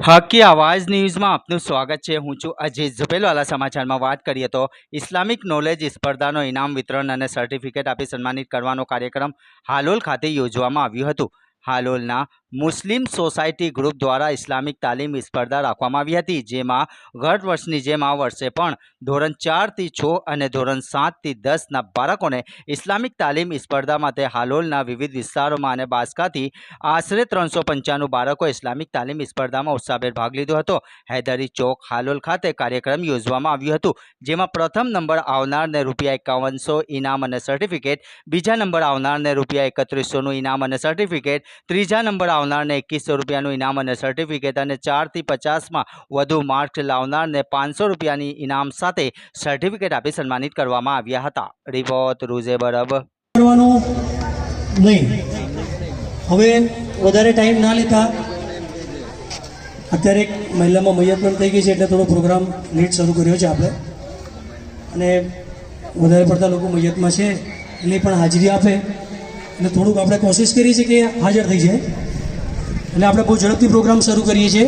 હકી આવાજ ન્યૂઝમાં આપનું સ્વાગત છે. હું છું અજીત. ઝુપેલવાલા સમાચારમાં વાત કરીએ તો ઇસ્લામિક નોલેજ સ્પર્ધાનો ઇનામ વિતરણ અને સર્ટિફિકેટ આપી સન્માનિત કરવાનો કાર્યક્રમ હાલોલ ખાતે યોજવામાં આવ્યું હતું. હાલોલના મુસ્લિમ સોસાયટી ગ્રુપ દ્વારા ઇસ્લામિક તાલીમ સ્પર્ધા રાખવામાં આવી હતી, જેમાં ગત વર્ષની જેમ આ વર્ષે પણ ધોરણ ચારથી છ અને ધોરણ સાતથી દસના બાળકોને ઇસ્લામિક તાલીમ સ્પર્ધા માટે હાલોલના વિવિધ વિસ્તારોમાં અને બાસકાથી આશરે ત્રણસો પંચાણું બાળકો ઇસ્લામિક તાલીમ સ્પર્ધામાં ઉત્સાહભેર ભાગ લીધો હતો. હૈદરી ચોક, હાલોલ ખાતે કાર્યક્રમ યોજવામાં આવ્યું હતું, જેમાં પ્રથમ નંબર આવનારને રૂપિયા એકાવનસો ઇનામ અને સર્ટિફિકેટ બીજા નંબર આવનારને રૂપિયા એકત્રીસોનું ઇનામ અને સર્ટિફિકેટ ત્રીજા નંબર આવનારને એકવીસો રૂપિયાનું ઇનામ અને સર્ટિફિકેટ અને ચારથી પચાસમાં વધુ માર્ક્સ લાવનારને પાંચસો રૂપિયાની ઇનામ સાથે સર્ટિફિકેટ આપી સન્માનિત કરવામાં આવ્યા હતા. રિપોર્ટ રૂઝે બરબ. નહીં. હવે વધારે ટાઈમ ના લેતા. અત્યારે એક મહિલામાં મૈયત પણ થઈ ગઈ છે એટલે થોડો પ્રોગ્રામ લેટ શરૂ કર્યો છે આપણે. અને વધારે પડતા લોકો મૈયતમાં છે. એટલે પણ હાજરી આપે. એટલે થોડુંક આપણે કોશિશ કરીએ છીએ કે હાજર થઈ જાય. એટલે આપણે બહુ ઝડપથી પ્રોગ્રામ શરૂ કરીએ છીએ.